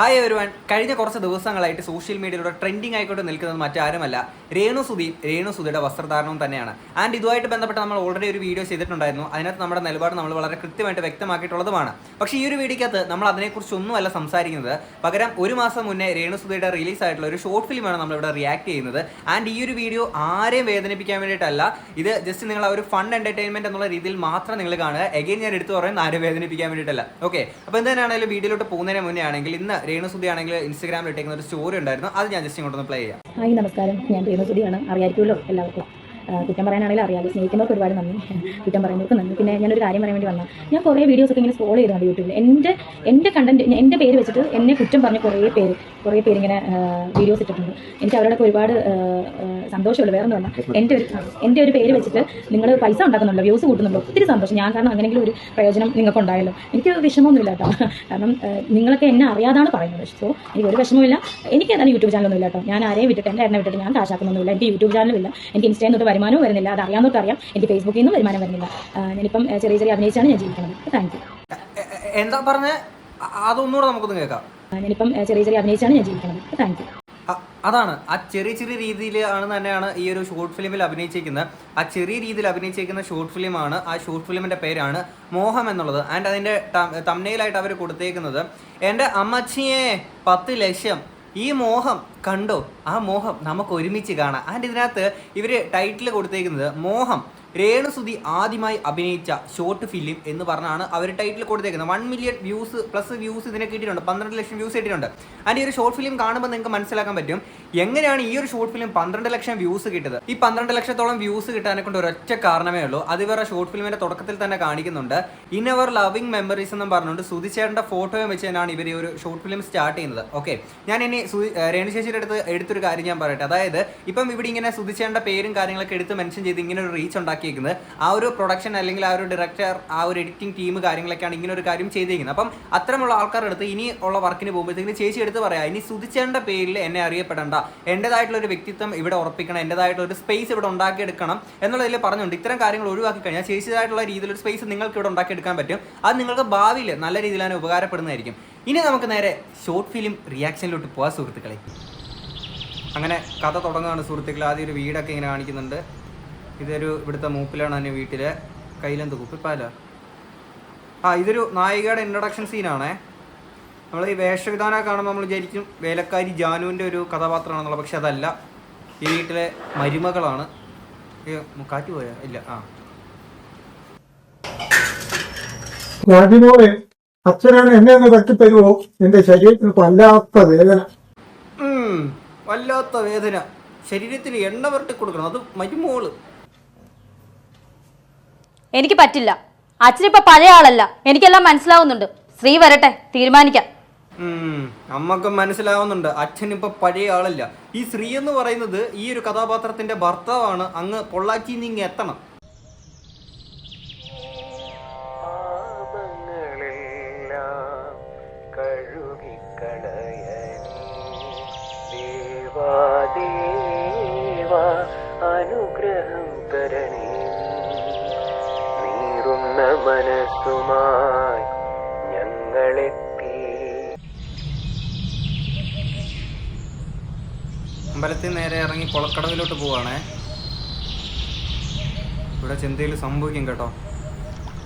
Hi എവരുവൺ കഴിഞ്ഞ കുറച്ച് ദിവസങ്ങളായിട്ട് സോഷ്യൽ മീഡിയയിലൂടെ ട്രെൻഡിങ് ആയിക്കോട്ട് നിൽക്കുന്നത് മറ്റാരുമല്ല. രേണു സുധി രേണു സുധിയുടെ വസ്ത്രധാരണവും തന്നെയാണ്. ആൻഡ് ഇതുമായിട്ട് ബന്ധപ്പെട്ട് നമ്മൾ ഓൾറെഡി ഒരു വീഡിയോ ചെയ്തിട്ടുണ്ടായിരുന്നു. അതിനകത്ത് നമ്മുടെ നിലപാട് നമ്മൾ വളരെ കൃത്യമായിട്ട് വ്യക്തമാക്കിയിട്ടുള്ളതുമാണ്. പക്ഷേ ഈ ഒരു വീഡിയോക്കകത്ത് നമ്മൾ അതിനെക്കുറിച്ച് ഒന്നുമല്ല സംസാരിക്കുന്നത്. പകരം ഒരു മാസം മുന്നേ രേണു സുധിയുടെ റിലീസ് ആയിട്ടുള്ള ഒരു ഷോർട്ട് ഫിലിമാണ് നമ്മളിവിടെ റിയാക്ട് ചെയ്യുന്നത്. ആൻഡ് ഈ ഒരു വീഡിയോ ആരെയും വേദനിപ്പിക്കാൻ വേണ്ടിയിട്ടല്ല. ഇത് ജസ്റ്റ് നിങ്ങൾ ഒരു ഫൺ എന്റർടൈൻമെന്റ് എന്നുള്ള രീതിയിൽ മാത്രം നിങ്ങൾ കാണുക. എഗെയിൻ ഞാൻ എടുത്തു പറയുന്നത് ആരെയും വേദനിപ്പിക്കാൻ വേണ്ടിയിട്ടല്ല. ഓക്കെ അപ്പോൾ എന്തായാലും വീഡിയോയിലോട്ട് പോകുന്നതിന് മുന്നേ ആണെങ്കിൽ ഇന്ന് രേണുസുതി ആണെങ്കിൽ ഇൻസ്റ്റാഗ്രാമിൽ ഇട്ടേക്കുന്ന ഒരു സ്റ്റോറി ഉണ്ടായിരുന്നു. അത് ഞാൻ ജസ്റ്റ് ഇങ്ങോട്ടൊന്ന് പ്ലേ ചെയ്യാം. ഹായ് നമസ്കാരം. ഞാൻ രേണുസുതിയാണ് അറിയായിരിക്കുമല്ലോ എല്ലാവർക്കും. കുറ്റം പറയാനാണെങ്കിലും അറിയാമല്ലോ സ്നേഹിക്കുന്നവർക്ക് ഒരുപാട് നന്ദി. കുറ്റം പറയുന്നവർക്ക് നന്ദി. പിന്നെ ഞാനൊരു കാര്യം പറയാൻ വേണ്ടി വന്നാൽ ഞാൻ കുറേ വീഡിയോസ് ഒക്കെ ഇങ്ങനെ സ്ക്രോൾ ചെയ്തിട്ടുണ്ട് യൂട്യൂബിൽ എന്റെ എന്റെ കണ്ടന്റ് എന്റെ പേര് വെച്ചിട്ട് എന്നെ കുറ്റം പറഞ്ഞ കുറേ പേര് കുറേ പേര് ഇങ്ങനെ വീഡിയോസ് ഇട്ടിട്ടുണ്ട്. എനിക്ക് അവരോടൊക്കെ ഒരുപാട് സന്തോഷമുള്ളൂ വേറെ ഒന്നുമല്ല എന്റെ ഒരു എന്റെ ഒരു പേര് വെച്ചിട്ട് നിങ്ങൾ പൈസ ഉണ്ടാക്കുന്നുണ്ടോ? വ്യൂസ് കൂട്ടുന്നുണ്ടോ? ഒത്തിരി സന്തോഷം. ഞാൻ കാരണം അങ്ങനെയെങ്കിലും ഒരു പ്രയോജനം നിങ്ങൾക്ക് ഉണ്ടായല്ലോ എനിക്ക് വിഷമമൊന്നുമില്ല കേട്ടോ. കാരണം നിങ്ങളൊക്കെ എന്നെ അറിയാതാണ് പറയുന്നത്. സോ എനിക്ക് ഒരു വിഷമമില്ല എനിക്ക് ഏതാണ് യൂട്യൂബ് ചാനലൊന്നും ഇല്ല കേട്ടോ. ഞാൻ ആരെയും വിട്ടിട്ട് എന്റെ എണ്ണ വിട്ടിട്ട് ഞാൻ കാശാക്കുന്നൊന്നുമില്ല. എനിക്ക് യൂട്യൂബ് ചാനലും ഇല്ല. എനിക്ക് ഇൻസ്റ്റയിൽ നിന്നിട്ട് വരുമാനവും വരുന്നില്ല. അത് അറിയാൻ അറിയാം. എനിക്ക് ഫേസ്ബുക്കിൽ നിന്നും വരുമാനം വരുന്നില്ല. ഞാനിപ്പം ചെറിയ ചെറിയ അഭിനയിച്ചാണ് ഞാൻ ജീവിക്കുന്നത്. താങ്ക് യു എന്താ പറഞ്ഞ? അതൊന്നുകൂടെ നമുക്കൊന്ന് കേൾക്കാം. ഞാനിപ്പം ചെറിയ ചെറിയ അഭിനയിച്ചാണ് ഞാൻ ജീവിക്കുന്നത്. താങ്ക് യു അതാണ്. ആ ചെറിയ ചെറിയ രീതിയിൽ ആണ് തന്നെയാണ് ഈ ഒരു ഷോർട്ട് ഫിലിമിൽ അഭിനയിച്ചിരിക്കുന്നത്. ആ ചെറിയ രീതിയിൽ അഭിനയിച്ചിരിക്കുന്ന ഷോർട്ട് ഫിലിമാണ് ആ ഷോർട്ട് ഫിലിമിന്റെ പേരാണ് മോഹം എന്നുള്ളത്. ആൻഡ് അതിന്റെ തമ്മനയിലായിട്ട് അവർ കൊടുത്തേക്കുന്നത്. എന്റെ അമ്മച്ചിയെ പത്ത് ലക്ഷം. ഈ മോഹം കണ്ടോ? ആ മോഹം നമുക്ക് ഒരുമിച്ച് കാണാം. ആൻഡ് ഇതിനകത്ത് ഇവർ ടൈറ്റിൽ കൊടുത്തേക്കുന്നത് മോഹം. രേണുസുതി ആദ്യമായി അഭിനയിച്ച ഷോർട്ട് ഫിലിം എന്ന് പറഞ്ഞാണ് അവർ ടൈറ്റിൽ കൊടുത്തേക്കുന്നത്. One million views plus views ഇതിനെ കിട്ടിയിട്ടുണ്ട്. പന്ത്രണ്ട് ലക്ഷം വ്യൂസ് കിട്ടിയിട്ടുണ്ട്. അതിന്റെ ഈ ഒരു ഷോർട്ട് ഫിലിം കാണുമ്പോൾ നിങ്ങൾക്ക് മനസ്സിലാക്കാൻ പറ്റും എങ്ങനെയാണ് ഈ ഒരു ഷോർട്ട് ഫിലിം പന്ത്രണ്ട് ലക്ഷം വ്യൂസ് കിട്ടിയത്? ഈ പന്ത്രണ്ട് ലക്ഷത്തോളം വ്യൂസ് കിട്ടാനെ കൊണ്ട് ഒരൊറ്റ കാരണമേ ഉള്ളൂ. അത് ഇവരുടെ ഷോർട്ട് ഫിലിമിന്റെ തുടക്കത്തിൽ തന്നെ കാണിക്കുന്നുണ്ട്. ഇൻ അവർ ലവിങ് മെമ്മറീസ് എന്നും പറഞ്ഞുകൊണ്ട് സുധിച്ചേട്ടന്റെ ഫോട്ടോയും വെച്ച് തന്നെയാണ് ഇവർ ഈ ഒരു ഷോർട്ട് ഫിലിം സ്റ്റാർട്ട് ചെയ്യുന്നത്. ഓക്കെ ഞാൻ ഇനി രേണു ചേച്ചിയുടെ അടുത്ത് എടുത്തൊരു കാര്യം ഞാൻ പറയട്ടെ. അതായത് ഇപ്പം ഇവിടെ ഇങ്ങനെ സുധിച്ചേട്ടന്റെ പേരും കാര്യങ്ങളൊക്കെ എടുത്ത് മെൻഷൻ ചെയ്ത് ഇങ്ങനെ ഒരു റീച്ച് ഉണ്ടാക്കിയിരിക്കുന്നത് ആ ഒരു പ്രൊഡക്ഷൻ അല്ലെങ്കിൽ ആ ഒരു ഡയറക്ടർ ആ ഒരു എഡിറ്റിംഗ് ടീം കാര്യങ്ങളൊക്കെയാണ് ഇങ്ങനെ ഒരു കാര്യം ചെയ്തിരിക്കുന്നത് അപ്പം അത്തരമുള്ള ആൾക്കാരുടെ അടുത്ത് ഇനി ഉള്ള വർക്കിന് പോകുമ്പോഴത്തേക്കും ചേച്ചി എടുത്ത് പറയാം ഇനി സുതിച്ചേണ്ട പേരിൽ എന്നെ അറിയപ്പെടേണ്ട. എന്റെതായിട്ടുള്ള ഒരു വ്യക്തിത്വം ഇവിടെ ഉറപ്പിക്കണം. എന്റെതായിട്ടുള്ള ഒരു സ്പേസ് ഇവിടെ ഉണ്ടാക്കിയെടുക്കണം. എന്നുള്ളതിൽ പറഞ്ഞുകൊണ്ട് ഇത്തരം കാര്യങ്ങൾ ഒഴിവാക്കി കഴിഞ്ഞാൽ ചേച്ചിയതായിട്ടുള്ള രീതിയിൽ ഒരു സ്പേസ് നിങ്ങൾക്ക് ഇവിടെ ഉണ്ടാക്കിയെടുക്കാൻ പറ്റും. അത് നിങ്ങൾക്ക് ഭാവിയിൽ നല്ല രീതിയിൽ തന്നെ ഉപകാരപ്പെടുന്നതായിരിക്കും. ഇനി നമുക്ക് നേരെ ഷോർട്ട് ഫിലിം റിയാക്ഷനിലോട്ട് പോകാം സുഹൃത്തുക്കളെ. അങ്ങനെ കഥ തുടങ്ങുകയാണ് സുഹൃത്തുക്കൾ ആദ്യം ഒരു വീടൊക്കെ ഇങ്ങനെ കാണിക്കുന്നുണ്ട്. ഇതൊരു ഇവിടുത്തെ മൂപ്പിലാണ് എന്റെ വീട്ടിലെ കയ്യിലെന്ത് കുപ്പിപ്പാല ആ ഇതൊരു നായികയുടെ ഇൻട്രൊഡക്ഷൻ സീനാണേ നമ്മൾ ഈ വേഷവിധാനം കാണുമ്പോൾ നമ്മൾ വിചാരിക്കും വേലക്കാരി ജാനുവിന്റെ ഒരു കഥാപാത്രമാണെന്നുള്ളത് പക്ഷെ അതല്ല. ഈ വീട്ടിലെ മരുമകളാണ്. കാറ്റ് പോയാ? ഇല്ല. ആ. രാജിമോളെ അച്ഛനാണ് എന്നെ ഒന്ന് തട്ടിത്തരുമോ എന്റെ ശരീരത്തിന് വല്ലാത്ത വേദന. ഉം, വല്ലാത്ത വേദന. ശരീരത്തിന് എണ്ണ വരട്ടി കൊടുക്കണം. അത് മരുമോൾ. എനിക്ക് പറ്റില്ല. അച്ഛനിപ്പോ പഴയ ആളല്ല. എനിക്കെല്ലാം മനസ്സിലാവുന്നുണ്ട്. ശ്രീ വരട്ടെ തീരുമാനിക്കാം. ഉം, മനസ്സിലാവുന്നുണ്ട്. അച്ഛൻ ഇപ്പൊ പഴയ ആളല്ല. ഈ ശ്രീ എന്ന് പറയുന്നത് ഈ ഒരു കഥാപാത്രത്തിന്റെ ഭർത്താവാണ് അങ്ങ് പൊള്ളാച്ചി നീങ്ങി എത്തണം. മനസ്സുമായി ഞങ്ങളെത്തി. അമ്പലത്തിൽ നേരെ ഇറങ്ങി കൊളക്കടവിലോട്ട് പോവാണേ. ഇവിടെ ചിന്തയിൽ സംഭവിക്കും കേട്ടോ.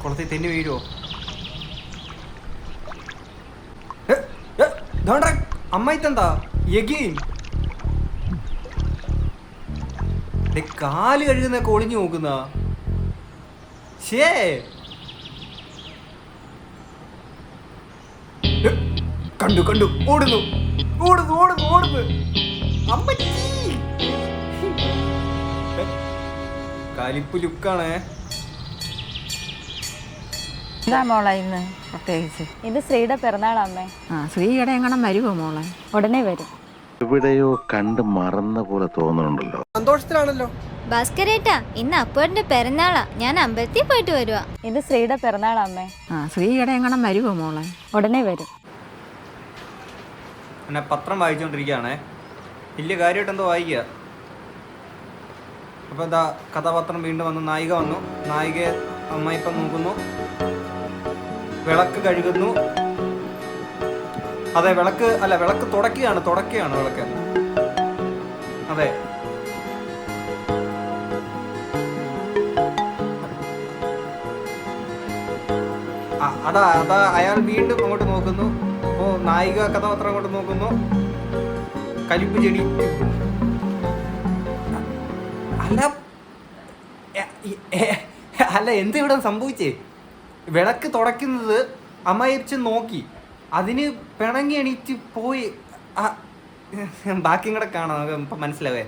കുളത്തിൽ തെന്നി വീഴുവോ? അമ്മായിത്തെന്താ? ദേ, കാൽ കഴുകുന്ന ഒളിഞ്ഞു നോക്കുന്ന. ഷേ ഏ, കണ്ടു കണ്ടു. ഓടുന്നു. ഓടുന്നു ഓടുന്നു ഓടുന്നു. അമ്മച്ചി. കലിപ്പ് ലുക്കാണേ. എന്താ മോളെ ഇന്ന് പ്രത്യേകിച്ച്? ഇത് ശ്രീയുടെ പിറന്നാൾ അമ്മേ. ആ ശ്രീയുടെ എങ്ങനെ വരുമോ മോളെ? ഉടനെ വരും. എവിടെയോ കണ്ട് മറന്ന പോലെ തോന്നുന്നുണ്ടല്ലോ സന്തോഷത്തിലാണല്ലോ. ഭാസ്കരേട്ടാ ഇന്ന് പിറന്നാളാ. ഞാൻ അമ്പലത്തിൽ പോയിട്ട് വരുവാ. ഇത് ശ്രീയുടെ പിറന്നാളമ്മേ ആ ശ്രീയുടെ എങ്ങനെ വരുമോ മോളെ? ഉടനെ വരും. പിന്നെ പത്രം വായിച്ചുകൊണ്ടിരിക്കുകയാണേ. വലിയ കാര്യമായിട്ട് എന്തോ വായിക്കുക. അപ്പോൾ എന്താ കഥാപാത്രം വീണ്ടും വന്നു നായിക വന്നു. നായിക അമ്മ ഇപ്പം നോക്കുന്നു. വിളക്ക് കഴുകുന്നു. അതെ വിളക്ക് അല്ല വിളക്ക് തുടക്കുകയാണ് തുടക്കുകയാണ് വിളക്ക്. അതെ. അതാ അതാ അയാൾ വീണ്ടും അങ്ങോട്ട് നോക്കുന്നു. നായിക കഥാപാത്രം അങ്ങോട്ട് നോക്കുന്നു. കലിപ്പ് ചെടി. അല്ല അല്ല എന്ത് ഇവിടെ സംഭവിച്ചേ? വിളക്ക് തുടയ്ക്കുന്നത് അമ്മയച്ച് നോക്കി. അതിന് പിണങ്ങി എണീറ്റ് പോയി. ബാക്കിയും കൂടെ കാണാം നമുക്ക് ഇപ്പം മനസ്സിലാവേ.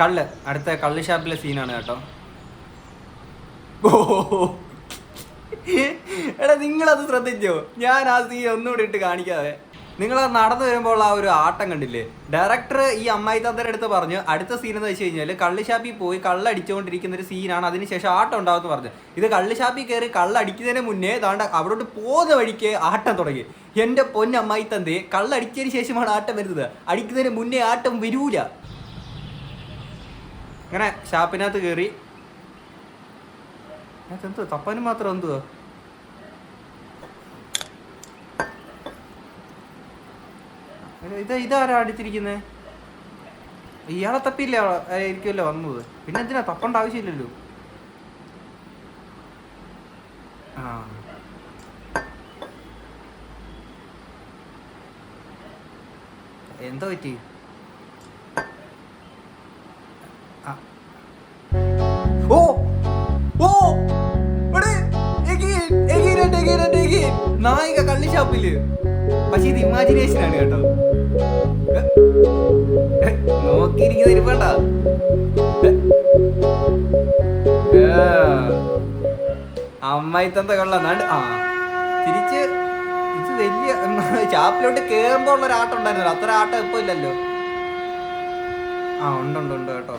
കള്ള് അടുത്ത കള്ള് ഷാപ്പിലെ സീനാണ് കേട്ടോ. ഓ എടാ നിങ്ങളത് ശ്രദ്ധിച്ചോ? ഞാൻ ആ സീൻ ഒന്നുകൂടി ഇട്ട് കാണിക്കാതെ നിങ്ങൾ നടന്നു വരുമ്പോൾ ആ ഒരു ആട്ടം കണ്ടില്ലേ? ഡയറക്ടർ ഈ അമ്മായി തന്തയുടെ അടുത്ത് പറഞ്ഞു അടുത്ത സീൻ എന്ന് വെച്ച് കഴിഞ്ഞാൽ കള്ളുഷാപ്പിൽ പോയി കള്ളടിച്ചുകൊണ്ടിരിക്കുന്ന ഒരു സീനാണ് അതിനുശേഷം ആട്ടം ഉണ്ടാവുമെന്ന് പറഞ്ഞു. ഇത് കള്ളുഷാപ്പിൽ കയറി കള്ളടിക്കുന്നതിന് മുന്നേ താണ്ട അവിടോട്ട് പോകുന്ന വഴിക്ക് ആട്ടം തുടങ്ങി. എന്റെ പൊന്നമ്മായി തന്തേ കള്ളടിച്ചതിന് ശേഷമാണ് ആട്ടം വരുന്നത്. അടിക്കുന്നതിന് മുന്നേ ആട്ടം വരൂല. അങ്ങനെ ഷാപ്പിനകത്ത് കയറി. എന്തോ തപ്പാനും മാത്രം എന്തുവാ? ഇത് ഇതാരാ അടിച്ചിരിക്കുന്നത് ഇയാളെ തപ്പിയില്ലേ ആയിരിക്കുമല്ലോ വന്നത്? പിന്നെ എന്തിനാ തപ്പണ്ട ആവശ്യമില്ലല്ലോ? ആ. എന്താ പറ്റി. ഓ. നായിക കള്ളിഷാപ്പിൽ പക്ഷെ ഇത് ഇമാജിനേഷൻ ആണ് കേട്ടോ. നോക്കിയിരിക്കുന്ന ഇരിപ്പണ്ട? അമ്മായി തന്ത കൊള്ളാം ആ. തിരിച്ച് ഇത് വലിയ ചാപ്പിലോട്ട് കേറുമ്പോ ഉള്ള ഒരു ആട്ടം ഉണ്ടായിരുന്നല്ലോ. അത്ര ആട്ടം ഇപ്പൊ ഇല്ലല്ലോ. ആ ഉണ്ട് ഉണ്ട് ഉണ്ട് കേട്ടോ.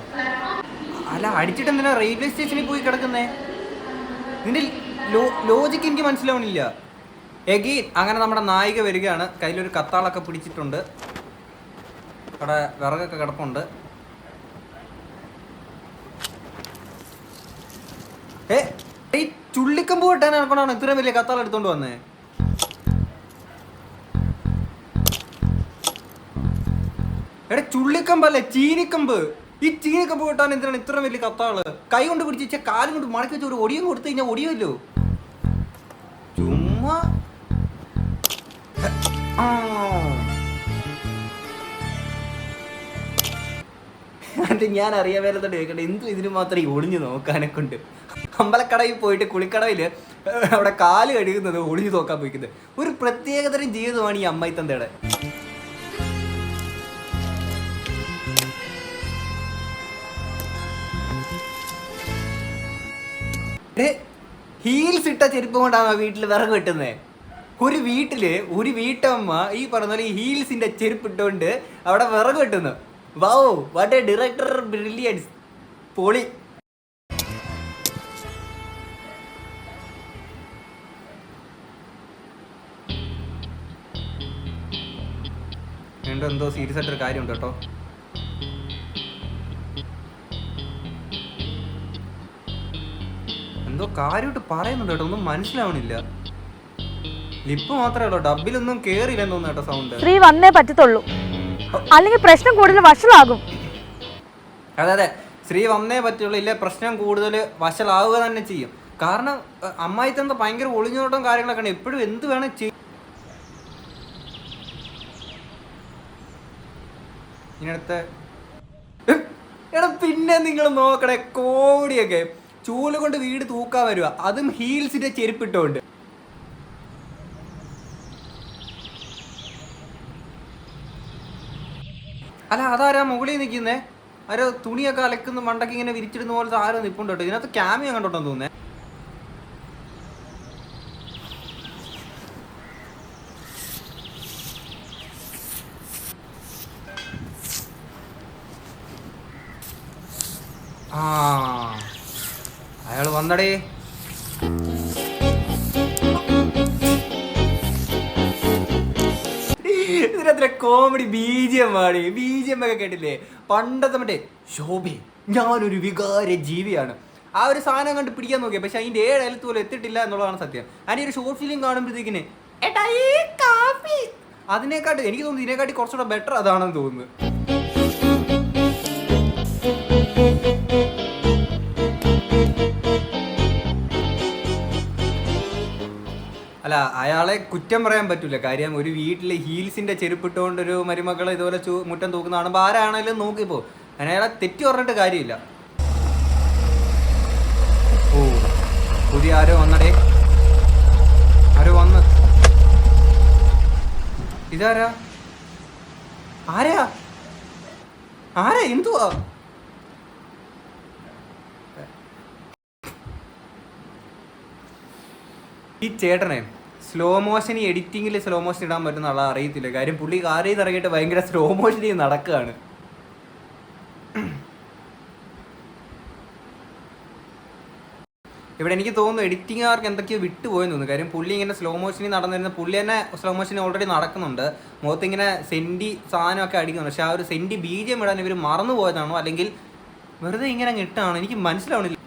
അല്ല അടിച്ചിട്ട് എന്തിനാ റെയിൽവേ സ്റ്റേഷനിൽ പോയി കിടക്കുന്നേ? നിന്റെ ലോജിക്ക് എനിക്ക് മനസ്സിലാവണില്ല. എഗീൻ അങ്ങനെ നമ്മുടെ നായിക വരികയാണ്. കയ്യിലൊരു കത്താളൊക്കെ പിടിച്ചിട്ടുണ്ട്. അവിടെ വിറകൊക്കെ കിടപ്പുണ്ട്. ഏ ഈ ചുള്ളിക്കമ്പ് വെട്ടാൻ നടക്കണാണ് ഇത്രയും വലിയ കത്താൾ എടുത്തോണ്ട് വന്നേ. എടാ ചുള്ളിക്കമ്പല്ലേ ചീനിക്കമ്പ്. ഈ ചീനിക്കമ്പ് കിട്ടാൻ എന്തിനാണ് ഇത്രയും വലിയ കത്താൾ? കൈ കൊണ്ട് പിടിച്ച് കാലും കൊണ്ട് മടക്കി വെച്ച ഒരു ഒടിയും കൊടുത്തു കഴിഞ്ഞാൽ ഒടിയല്ലോ ചുമ്മാ. ആ. അത് ഞാൻ അറിയാൻ മേലത്തോട്ട് എന്തു ഇതിന് മാത്രം ഈ ഒളിഞ്ഞു നോക്കാനെ കൊണ്ട്? അമ്പലക്കടയിൽ പോയിട്ട് കുളിക്കടയിൽ അവിടെ കാൽ കഴുകുന്നത് ഒളിഞ്ഞു നോക്കാൻ പോയിക്കുന്നത്. ഒരു പ്രത്യേകതരം ജീവിതമാണ് ഈ അമ്മായി തന്തയുടെ. ഹീൽസ് ഇട്ട ചെരുപ്പ് കൊണ്ടാണ് വീട്ടിൽ വിറക് വെട്ടുന്നത് ഒരു വീട്ടിൽ ഒരു വീട്ടമ്മ ഈ പറഞ്ഞ ഈ ഹീൽസിന്റെ ചെരുപ്പ് ഇട്ടുകൊണ്ട് അവിടെ വിറക് വെട്ടുന്നു. Wow what a director brilliance പൊളി വീണ്ടും എന്തോ സീരിയസ് ആയിട്ടൊരു കാര്യമുണ്ട് കേട്ടോ. എന്തോ കാര്യമായിട്ട് പറയുന്നുണ്ട് കേട്ടോ ഒന്നും മനസ്സിലാവണില്ല. ലിപ്പ് മാത്രമേ ഉള്ളൂ ഡബിലൊന്നും കേറില്ലെന്ന് തോന്നുന്നു കേട്ടോ സൗണ്ട് ശ്രീ വന്നേ പറ്റത്തുള്ളൂ. അല്ലെങ്കിൽ പ്രശ്നം കൂടുതൽ വഷളാകും. അതെ അതെ. സ്ത്രീ വന്നേ പറ്റുള്ളൂ. ഇല്ലേ പ്രശ്നം കൂടുതൽ വഷളാവുക തന്നെ ചെയ്യും. കാരണം അഹ് അമ്മായി തന്നെ ഭയങ്കര ഒളിഞ്ഞോട്ടം കാര്യങ്ങളൊക്കെ എപ്പോഴും എന്ത് വേണം ചെയ്യും. ഇനിയടുത്ത് എടാ പിന്നെ നിങ്ങൾ നോക്കണേ കോടിയൊക്കെ. ചൂൽ കൊണ്ട് വീട് തൂക്കാൻ വരുക. അതും ഹീൽസിന്റെ ചെരുപ്പിട്ടോണ്ട് അല്ല അതാരാ മുകളിൽ നിൽക്കുന്നേ? ആരോ തുണിയൊക്കെ അലക്കുന്ന മണ്ടക്ക് ഇങ്ങനെ വിരിച്ചിടുന്ന പോലത്തെ ആരോ നിപ്പുണ്ട് കേട്ടോ. ഇതിനകത്ത് ക്യാമിയ കണ്ടോട്ടെന്ന് തോന്നുന്നേ? ആ അയാൾ വന്നടേ. ഇതിനത്ര കോമഡി ബീജിയം പാടി ബി ജി എം ഒക്കെ കേട്ടില്ലേ? പണ്ടത്തെ മറ്റേ ശോഭി ഞാനൊരു വികാര ജീവിയാണ്. ആ ഒരു സാധനം കണ്ട് പിടിക്കാൻ നോക്കിയ പക്ഷെ അതിന്റെ ഏഴ് അലത്ത് പോലും എത്തിയിട്ടില്ല എന്നുള്ളതാണ് സത്യം. അതിന്റെ ഒരു ഷോർട്ട് ഫിലിം കാണുമ്പോഴത്തേക്കിന് അതിനെക്കാട്ടി എനിക്ക് തോന്നുന്നു ഇതിനെക്കാട്ടി കുറച്ചുകൂടെ ബെറ്റർ അതാണെന്ന് തോന്നുന്നു. അല്ല അയാളെ കുറ്റം പറയാൻ പറ്റൂല. കാര്യം ഒരു വീട്ടിൽ ഹീൽസിന്റെ ചെരുപ്പിട്ടുകൊണ്ട് ഒരു മരുമകൾ ഇതുപോലെ മുറ്റം തൂക്കുന്ന കാണുമ്പോൾ ആരാണേലും നോക്കിപ്പോ അങ്ങനെ അയാളെ തെറ്റി പറഞ്ഞിട്ട് കാര്യമില്ല. ഓ പുതിയ ആരോ വന്നടേ. ആരോ വന്ന്. ഇതാരാ? ആരാ? ആരാ? എന്തുവാ? ഈ ചേട്ടനെ സ്ലോ മോഷൻ ഈ എഡിറ്റിങ്ങിൽ സ്ലോ മോഷൻ ഇടാൻ പറ്റുന്ന ആളെ അറിയത്തില്ല. കാര്യം പുള്ളി നിന്ന് ഇറങ്ങിയിട്ട് ഭയങ്കര സ്ലോ മോഷനിൽ നടക്കുകയാണ് ഇവിടെ എനിക്ക് തോന്നുന്നു എഡിറ്റിംഗുകാർക്ക് എന്തൊക്കെയോ വിട്ടുപോയെന്ന് തോന്നുന്നു. കാര്യം പുള്ളി ഇങ്ങനെ സ്ലോ മോഷനിൽ നടന്നിരുന്ന പുള്ളി തന്നെ സ്ലോ മോഷൻ ഓൾറെഡി നടക്കുന്നുണ്ട്. മുഖത്ത് ഇങ്ങനെ സെന്റി സാധനമൊക്കെ അടിക്കുന്നുണ്ട് പക്ഷെ ആ ഒരു സെന്റി ബീജം ഇടാൻ ഇവർ മറന്നു പോയതാണോ അല്ലെങ്കിൽ വെറുതെ ഇങ്ങനെ ഇട്ടാണോ? എനിക്ക് മനസ്സിലാവണില്ല.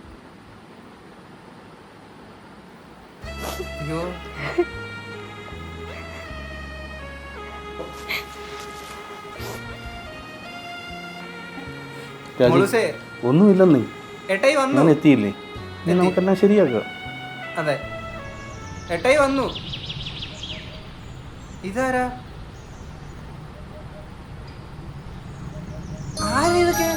ഒന്നുമില്ലെന്നേ. എട്ടായി വന്നു. ഞാൻ എത്തിയില്ലേ? ഇനി നമുക്കെല്ലാം ശരിയാക്കാം. അതെ. എട്ടായി വന്നു. ഇതാരാ? ആരാ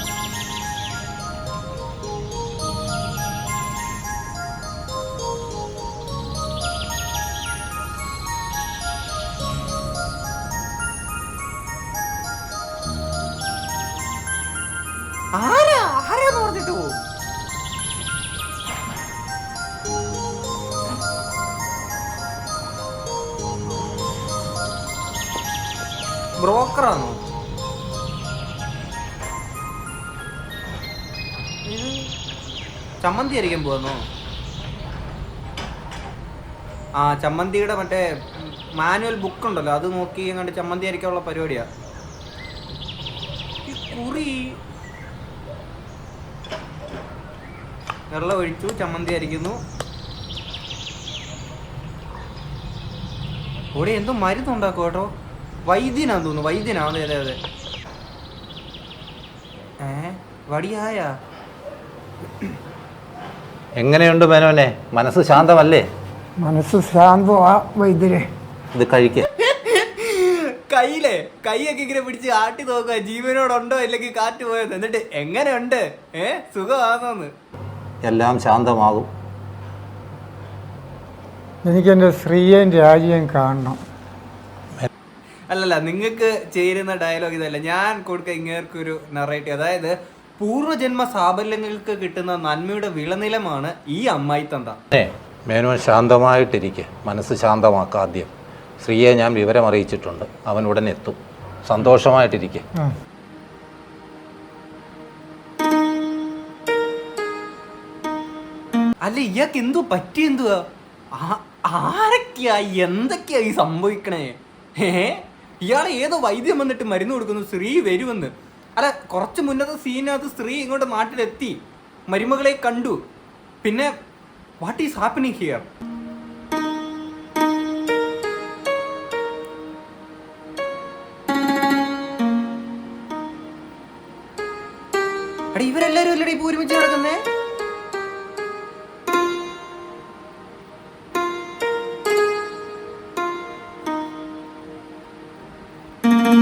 ബ്രോക്കറാണോ? ചമ്മന്തി അരിക്കാൻ പോവാന്നോ. ആ ചമ്മന്തിയുടെ മറ്റേ മാനുവൽ ബുക്ക് ഉണ്ടല്ലോ അത് നോക്കി കണ്ട് ചമ്മന്തി അരിക്കാനുള്ള പരിപാടിയാ. ഈ കുറി. വെള്ളം ഒഴിച്ചു ചമ്മന്തി അരിക്കുന്നു ഇവിടെ എന്തോ മരുന്നുണ്ടാക്കും കേട്ടോ. വൈദ്യനാന്ന് തോന്നുന്നു വൈദ്യനാണ് അതെ അതെ. ഏ വടിയായ? എങ്ങനെയുണ്ട് മേനോനെ? മനസ്സ് ശാന്തമല്ലേ? മനസ്സ് ശാന്തമാ വൈദ്യരെ. ഇത് കഴിക്ക. കയ്യിലെ കൈയൊക്കെ ഇങ്ങനെ പിടിച്ച് ആട്ടി നോക്കുക. ജീവനോടുണ്ടോ ഇല്ലെങ്കിൽ കാറ്റ് പോയത് എന്നിട്ട് എങ്ങനെയുണ്ട്? ഏ സുഖമാണെന്ന്? എല്ലാം ശാന്തമാകും. എനിക്കെന്റെ സ്ത്രീയേയും രാജ്യം കാണണം. അല്ലല്ല നിങ്ങൾക്ക് ചേരുന്ന ഡയലോഗ് ഇതല്ല. ഞാൻ കൊടുക്ക ഇങ്ങേർക്കൊരു നറേറ്റീവ് അതായത് പൂർവജന്മ സാഫല്യങ്ങൾക്ക് കിട്ടുന്ന നന്മയുടെ വിളനിലമാണ് ഈ അമ്മായി തന്ത ഏ മേനോൻ ശാന്തമായിട്ടിരിക്കെ. മനസ്സ് ശാന്തമാക്കുക ആദ്യം. സ്ത്രീയെ ഞാൻ വിവരം അറിയിച്ചിട്ടുണ്ട് അവൻ ഉടനെ എത്തും. സന്തോഷമായിട്ടിരിക്കെ. അല്ല ഇയാൾക്ക് എന്തോ പറ്റി എന്തുവാ ആ- ആരൊക്കെയാ എന്തൊക്കെയാ ഈ സംഭവിക്കണേ? ഏ? ഇയാളെ ഏതോ വൈദ്യം വന്നിട്ട് മരുന്ന് കൊടുക്കുന്നു സ്ത്രീ വരുമെന്ന്. അല്ല കുറച്ച് മുന്നത്തെ സീനകത്ത് സ്ത്രീ ഇങ്ങോട്ട് നാട്ടിലെത്തി. മരുമകളെ കണ്ടു. പിന്നെ വാട്ട് ഈസ് ഹാപ്പനിങ് ഹിയർ അടി ഇവരെല്ലാരും അല്ലടി ഇപ്പൊ ഒരുമിച്ച് നടക്കുന്നേ? എന്തുവാ?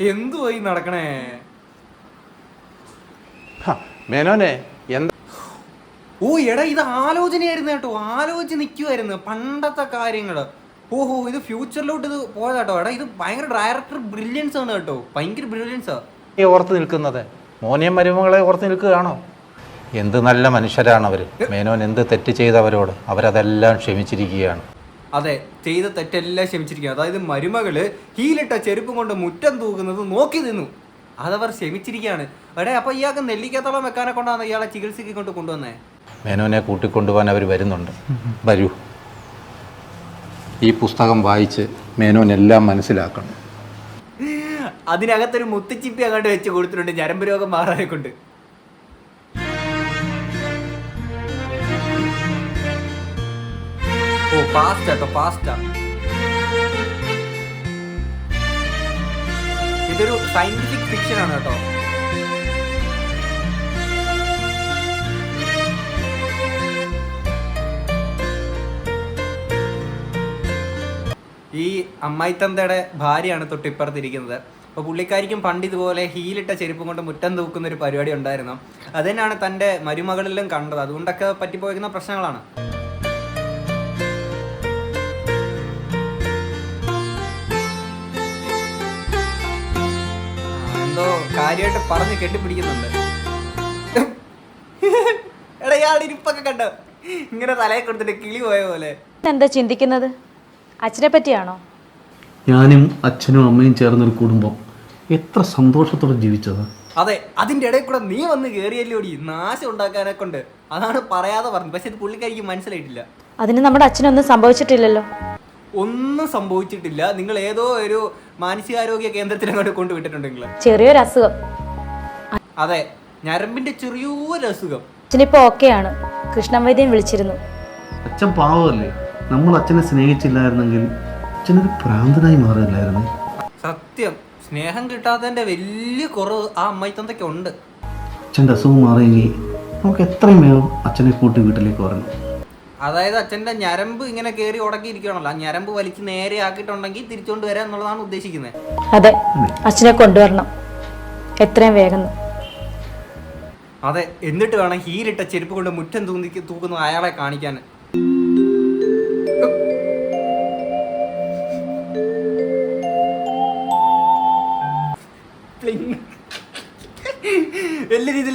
എന്തുവാ ഈ നടക്കണേ? മേനോനെ എന്താ? ഓ എടാ ഇത് ആലോചനയായിരുന്നു കേട്ടോ. ആലോചിച്ച് നിൽക്കുമായിരുന്നു പണ്ടത്തെ കാര്യങ്ങൾ ഓഹോ ഇത് ഫ്യൂച്ചറിലോട്ട് ഇത് പോയതാട്ടോ. എടാ ഇത് ഭയങ്കര ഡയറക്ടർ ബ്രില്യൻസ് ആണ് കേട്ടോ. ഭയങ്കര ബ്രില്യൻസാ ഓർത്ത് നിൽക്കുന്നത്. മോനെയും മരുമകളെ ഓർത്ത് നിൽക്കുകയാണോ? എന്ത് നല്ല മനുഷ്യരാണ് അവർ മേനോൻ എന്ത് തെറ്റ് ചെയ്തവരോട് അവരതെല്ലാം ക്ഷമിച്ചിരിക്കുകയാണ്. അതെ ചെയ്ത തെറ്റെല്ലാം ക്ഷമിച്ചിരിക്കുക അതായത് മരുമകൾ ഹീലിട്ട ചെരുപ്പ് കൊണ്ട് മുറ്റം തൂക്കുന്നത് നോക്കി നിന്നു. അതവർ ക്ഷമിച്ചിരിക്കുകയാണ്. എടേ അപ്പൊ ഇയാൾക്ക് നെല്ലിക്കത്തോളം വെക്കാനെ കൊണ്ടാണ് ഇയാളെ ചികിത്സയ്ക്ക് കൊണ്ട് കൊണ്ടുവന്നേ? മേനോനെ കൂട്ടിക്കൊണ്ടുപോകാൻ അവർ വരുന്നുണ്ട്. വരൂ. ഈ പുസ്തകം വായിച്ച് മേനോൻ എല്ലാം മനസ്സിലാക്കണം. അതിനകത്തൊരു മുത്തുച്ചിപ്പി അങ്ങോട്ട് വെച്ച് കൊടുത്തിട്ടുണ്ട്. ഞരമ്പ് രോഗം മാറാനെ കൊണ്ട് ഓ പാസ്റ്റ കേട്ടോ പാസ്റ്റ ഇതൊരു സയന്റിഫിക് ഫിക്ഷൻ ആണ് കേട്ടോ. ഈ അമ്മായിത്തന്തയുടെ ഭാര്യയാണ് തൊട്ടിപ്പുറത്തിരിക്കുന്നത്. അപ്പോൾ പുള്ളിക്കാരിക്കും പണ്ട് ഇതുപോലെ ഹീലിട്ട ചെരുപ്പ് കൊണ്ട് മുറ്റം തൂക്കുന്ന ഒരു പരിപാടി ഉണ്ടായിരുന്നു. അത് തന്നെയാണ് തന്റെ മരുമകളിലും കണ്ടത്. അതുകൊണ്ടൊക്കെ പറ്റിപ്പോയിരിക്കുന്ന പ്രശ്നങ്ങളാണ്. എന്തോ കാര്യമായിട്ട് പറഞ്ഞ് കെട്ടിപ്പിടിക്കുന്നുണ്ട്. എടാ കണ്ടോ? ഇങ്ങനെ തലയെ കൊടുത്തിട്ട് കിളി പോയ പോലെ. എന്താ ചിന്തിക്കുന്നത്? അച്ഛനെ പറ്റിയാണോ ഞാനും അച്ഛനും അമ്മയും ചേർന്നൊരു കുടുംബം. എത്ര സന്തോഷത്തോടെ ജീവിച്ചത്. അതെ അതിന്റെ ഇടയിൽ കൂടെ നീ വന്ന് കേറിയല്ലോടി നാശം ഉണ്ടാക്കാനെ കൊണ്ട്. അതാണ് പറയാതെ പറഞ്ഞു പക്ഷെ ഇത് പുള്ളിക്കാരിക്ക് മനസ്സിലായിട്ടില്ല. അതിന് നമ്മുടെ അച്ഛനൊന്നും സംഭവിച്ചിട്ടില്ലല്ലോ. ഒന്നും സംഭവിച്ചിട്ടില്ല. നിങ്ങൾ ഏതോ ഒരു മാനസികാരോഗ്യ കേന്ദ്രത്തിൽ അങ്ങോട്ട് കൊണ്ടുവിട്ടിട്ടുണ്ടെങ്കിൽ ചെറിയൊരു അസുഖം. അതെ ഞരമ്പിന്റെ ചെറിയൊരു അസുഖം. അച്ഛനിപ്പോ ഓക്കെയാണ്. കൃഷ്ണൻ വൈദ്യൻ വിളിച്ചിരുന്നു. അച്ഛൻ പാവമല്ലേ? നമ്മൾ അച്ഛനെ സ്നേഹിച്ചില്ലായിരുന്നെങ്കിൽ അച്ഛനൊരു പ്രാന്തനായി മാറില്ലായിരുന്നു സത്യം. സ്നേഹം കിട്ടാത്തതിന്റെ വലിയ കുറവ് ആ അമ്മായിത്തന്തൊക്കെ ഉണ്ട്. അച്ഛന്റെ അസുഖം മാറിയെങ്കിൽ നമുക്ക് എത്രയും വേഗം അച്ഛനെ കൂട്ടി വീട്ടിലേക്ക് വരണം. അതായത് അച്ഛന്റെ ഞരമ്പ് ഇങ്ങനെ കയറി ഉടക്കിയിരിക്കണല്ലോ ആ ഞരമ്പ് വലിച്ച് നേരെ ആക്കിയിട്ടുണ്ടെങ്കിൽ തിരിച്ചുകൊണ്ട് വരാം എന്നുള്ളതാണ് ഉദ്ദേശിക്കുന്നത്. അതെ. അച്ഛനെ കൊണ്ടുവരണം. എത്രയും വേഗം. അതെ. എന്നിട്ട് വേണം ഹീലിട്ട ചെരുപ്പ് കൊണ്ട് മുറ്റം തൂന്നി തൂക്കുന്ന അയാളെ കാണിക്കാൻ.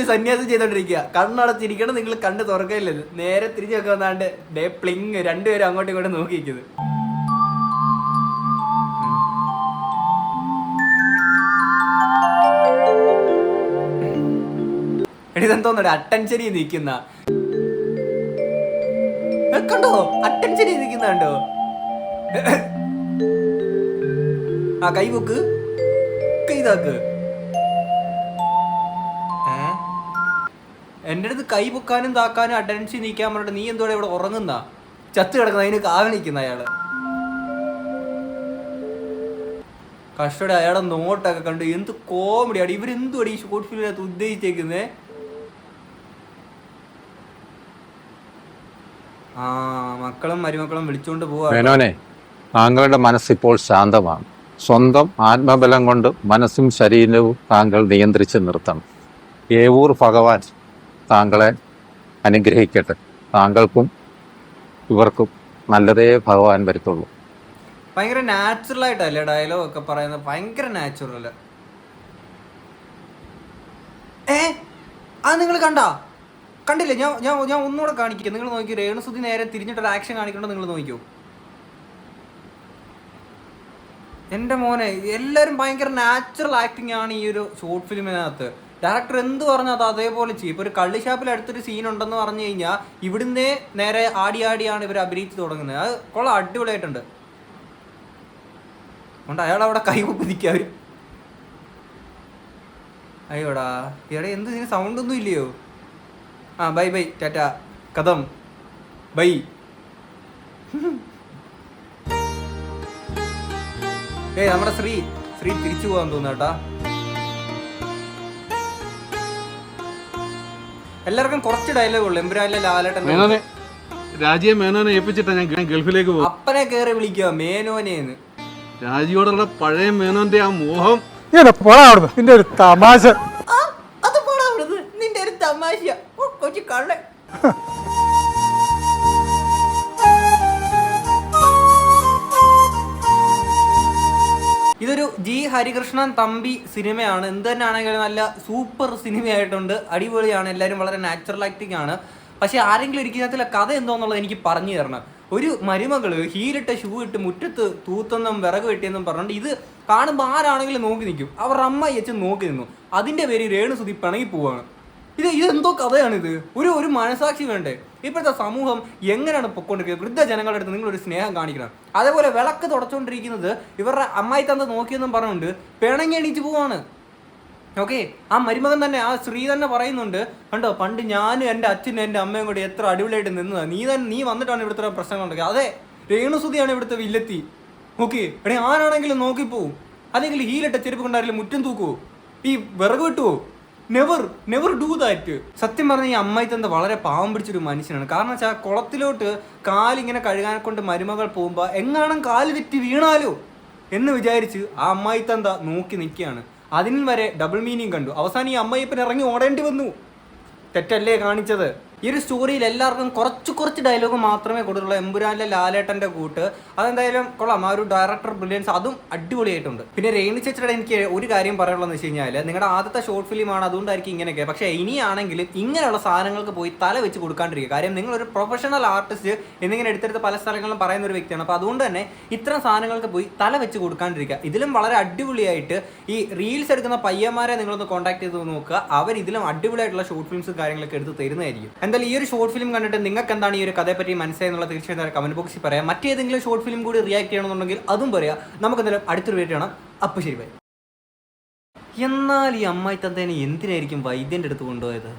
സന്യാസം ചെയ്തോണ്ടിരിക്കുക കണ്ണടച്ചിരിക്കണം നിങ്ങൾ കണ്ണ് തുറക്കില്ലല്ലോ നേരെ തിരിഞ്ഞു ഒക്കെ വന്നാണ്ട് ഡേ പ്ലിങ് രണ്ടുപേരും അങ്ങോട്ടും ഇങ്ങോട്ടും നോക്കിയിരിക്കുന്നത് എടി ഇതെന്തോന്നടെ അട്ടൻഷനി നിൽക്കുന്ന. കണ്ടോ? അട്ടൻഷനി നിൽക്കുന്നുണ്ടോ ആ കൈ കൈതാക്ക് എന്റെ അടുത്ത് കൈ പൊക്കാനും താക്കാനും അട്ടൻഷൻ നീക്കാൻ പറഞ്ഞിട്ട് നീ എന്തോടെ ഇവിടെ ഉറങ്ങുന്ന? ചത്ത് കിടക്കുന്ന അതിന് കാവൽ അയാൾ. കഷ്ടയുടെ അയാളെ നോട്ടൊക്കെ കണ്ട് എന്ത് കോമഡിയാണ് ഇവരെന്തുവാണ് ഈ ഷോർട്ട് ഫിലിമിനകത്ത് ഉദ്ദേശിച്ചേക്കുന്നേ? ആ മക്കളും മരുമക്കളും വിളിച്ചുകൊണ്ട് പോവാ മേനോനെ താങ്കളുടെ മനസ്സിപ്പോൾ ശാന്തമാണ്. സ്വന്തം ആത്മബലം കൊണ്ട് മനസ്സും ശരീരവും താങ്കൾ നിയന്ത്രിച്ച് നിർത്തണം. ഏവൂർ ഭഗവാൻ താങ്കളെ അനുഗ്രഹിക്കട്ടെ. താങ്കൾക്കും ഇവർക്കും നല്ലതേ ഭഗവാൻ വരുത്തുള്ളൂ. ഭയങ്കര നാച്ചുറൽ ആയിട്ടല്ലേ ഡയലോഗ് ഒക്കെ പറയുന്നത്? ഭയങ്കര നാച്ചുറൽ ഏ? ആ നിങ്ങൾ കണ്ടാ? കണ്ടില്ലേ? ഞാൻ ഞാൻ ഞാൻ ഒന്നുകൂടെ കാണിക്കാം. നിങ്ങൾ നോക്കി രേണുസുതി നേരെ തിരിഞ്ഞിട്ടൊരു ആക്ഷൻ കാണിക്കണ്ടോ നിങ്ങൾ നോക്കിയോ? എന്റെ മോനെ എല്ലാവരും ഭയങ്കര നാച്ചുറൽ ആക്ടിങ് ആണ് ഈ ഒരു ഷോർട്ട് ഫിലിമിനകത്ത് ഡയറക്ടർ എന്ത് പറഞ്ഞാൽ അത് അതേപോലെ ചെയ്യും. ഇപ്പോൾ ഒരു കള്ളിഷാപ്പിൽ അടുത്തൊരു സീൻ ഉണ്ടെന്ന് പറഞ്ഞു കഴിഞ്ഞാൽ ഇവിടുന്നേ നേരെ ആടി ആടിയാണ് ഇവർ അഭിനയിച്ച് തുടങ്ങുന്നത്. അത് കൊള്ളാം അടിപൊളിയായിട്ടുണ്ട്. അതുകൊണ്ട് അയാൾ അവിടെ കൈ കുപ്പിക്കുക അവർ അയ്യോടാ ഇവിടെ എന്ത് ഇതിന് സൗണ്ട് ഒന്നും ഇല്ലയോ? ആ ബൈ ബൈ ടാറ്റ. കഥം. ബൈ. ഏയ് നമ്മുടെ ശ്രീ ശ്രീ തിരിച്ചു പോകാൻ തോന്നുന്നു കേട്ടാ. എല്ലാവർക്കും കുറച്ച് ഡയലോഗ് ഉള്ളു. എമ്പുരാനിലെ ലാലേട്ടൻ മേനോനെ രാജിയെ മേനോനെ ഏൽപ്പിച്ചിട്ടാ ഞാൻ ഗൾഫിലേക്ക് പോകും. അപ്പനെ കയറി വിളിക്കുക മേനോനേന്ന്. രാജിയോടുള്ള പഴയ മേനോന്റെ ആ മോഹം. നിന്റെ ഒരു തമാശ. ആ, അത് പോടാ. നിന്റെ ഒരു തമാശ കൊച്ചു കള്ളൻ. ജി ഹരികൃഷ്ണൻ തമ്പി സിനിമയാണ്. എന്ത് തന്നെയാണെങ്കിലും നല്ല സൂപ്പർ സിനിമയായിട്ടുണ്ട്. അടിപൊളിയാണ്. എല്ലാവരും വളരെ നാച്ചുറൽ ആക്ടിങ് ആണ്. പക്ഷേ ആരെങ്കിലും ഒരിക്കലത്തിലെ കഥ എന്തോന്നുള്ളത് എനിക്ക് പറഞ്ഞു തരണം. ഒരു മരുമകൾ ഹീലിട്ട ഷൂ ഇട്ട് മുറ്റത്ത് തൂത്തെന്നും വിറക് വെട്ടിയെന്നും പറഞ്ഞുകൊണ്ട് ഇത് കാണുമ്പോൾ ആരാണെങ്കിലും നോക്കി നിൽക്കും. അവർ അമ്മ അച്ഛൻ നോക്കി നിന്നു. അതിന്റെ പേര് രേണു രേണുസുതി പിണങ്ങി പോവാണ്. ഇത് ഇതെന്തോ കഥയാണിത്? ഒരു ഒരു മനസാക്ഷി വേണ്ടേ? ഇപ്പോഴത്തെ സമൂഹം എങ്ങനെയാണ് പൊക്കോണ്ടിരിക്കുന്നത് വൃദ്ധജനങ്ങളുടെ അടുത്ത് നിങ്ങളൊരു സ്നേഹം കാണിക്കണം. അതേപോലെ വിളക്ക് തുടച്ചുകൊണ്ടിരിക്കുന്നത് ഇവരുടെ അമ്മായി തന്ത നോക്കിയെന്നും പറഞ്ഞുകൊണ്ട് പിണങ്ങി എണീറ്റ് പോവാണ്. ഓക്കെ? ആ മരുമകൻ തന്നെ ആ സ്ത്രീ തന്നെ പറയുന്നുണ്ട് കണ്ടോ പണ്ട് ഞാനും എന്റെ അച്ഛനും എന്റെ അമ്മയും കൂടി എത്ര അടിപൊളിയായിട്ട് നിന്നത്. നീ തന്നെ നീ വന്നിട്ടാണ് ഇവിടുത്തെ പ്രശ്നങ്ങൾ ഉണ്ടാക്കിയത് അതെ രേണുസുതിയാണ് ഇവിടുത്തെ വില്ലെത്തി. ഓക്കെ എടേ ആരാണെങ്കിലും നോക്കിപ്പോവും. അല്ലെങ്കിൽ ഹീലിട്ട ചെരുപ്പ് കൊണ്ടാരെങ്കിലും മുറ്റം തൂക്കുവോ? ഈ വിറക് വെട്ടുവോ? നെവർ നെവർ ഡു ദാറ്റ് സത്യം പറഞ്ഞാൽ ഈ അമ്മായി തന്ത വളരെ പാവം പിടിച്ചൊരു മനുഷ്യനാണ്. കാരണം വെച്ചാൽ കുളത്തിലോട്ട് കാലിങ്ങനെ കഴുകാനെ കൊണ്ട് മരുമകൾ പോകുമ്പോൾ എങ്ങാണം കാൽ തെറ്റി വീണാലോ എന്ന് വിചാരിച്ച് ആ അമ്മായി തന്ത നോക്കി നിൽക്കുകയാണ്. അതിന് വരെ ഡബിൾ മീനിങ് കണ്ടു. അവസാനം ഈ അമ്മായിപ്പനിറങ്ങി ഓടേണ്ടി വന്നു. തെറ്റല്ലേ കാണിച്ചത്? ഈ ഒരു സ്റ്റോറിയിൽ എല്ലാവർക്കും കുറച്ച് കുറച്ച് ഡയലോഗ് മാത്രമേ കൊടുത്തുള്ളൂ എമ്പുരാനിലെ ലാലേട്ടന്റെ കൂട്ട്. അതെന്തായാലും കൊള്ളാം. ആ ഒരു ഡയറക്ടർ ബ്രില്യൻസ് അതും അടിപൊളിയായിട്ടുണ്ട്. പിന്നെ രേണു ചേച്ചിയുടെ എനിക്ക് ഒരു കാര്യം പറയാനുള്ളതെന്ന് വെച്ച് കഴിഞ്ഞാൽ നിങ്ങളുടെ ആദ്യത്തെ ഷോർട്ട് ഫിലിമാണ് അതുകൊണ്ടായിരിക്കും ഇങ്ങനെയൊക്കെ. പക്ഷേ ഇനിയാണെങ്കിലും ഇങ്ങനെയുള്ള സാധനങ്ങൾക്ക് പോയി തല വെച്ച് കൊടുക്കാണ്ടിരിക്കുക. കാര്യം നിങ്ങളൊരു പ്രൊഫഷണൽ ആർട്ടിസ്റ്റ് എന്നിങ്ങനെ എടുത്തെടുത്ത് പല സ്ഥലങ്ങളിലും പറയുന്ന ഒരു വ്യക്തിയാണ്. അപ്പോൾ അതുകൊണ്ട് തന്നെ ഇത്തരം സാധനങ്ങൾക്ക് പോയി തല വെച്ച് കൊടുക്കാണ്ടിരിക്കുക. ഇതിലും വളരെ അടിപൊളിയായിട്ട് ഈ റീൽസ് എടുക്കുന്ന പയ്യന്മാരെ നിങ്ങളൊന്ന് കോൺടാക്ട് ചെയ്ത് നോക്കുക. അവർ ഇതിലും അടിപൊളിയായിട്ടുള്ള ഷോർട്ട് ഫിലിംസും കാര്യങ്ങളൊക്കെ എടുത്ത് തരുന്നതായിരിക്കും. എന്തായാലും ഈ ഒരു ഷോർട്ട് ഫിലിം കണ്ടിട്ട് നിങ്ങൾക്ക് എന്താണ് ഈ ഒരു കഥയെപ്പറ്റി മനസ്സിലായെന്നുള്ള തീർച്ചയായും കമന്റ് ബോക്സിൽ പറയാം. മറ്റേതെങ്കിലും ഷോർട്ട് ഫിലിം കൂടി റിയാക്ട് ചെയ്യണമെന്നുണ്ടെങ്കിൽ അതും പറയാം. നമുക്ക് എന്തായാലും അടുത്തൊരു വീട്ടിൽ കാണാം. അപ്പം ശരി ബൈ എന്നാൽ ഈ അമ്മായി തന്തേനെ എന്തിനായിരിക്കും വൈദ്യന്റെ അടുത്ത് കൊണ്ടുപോയത്?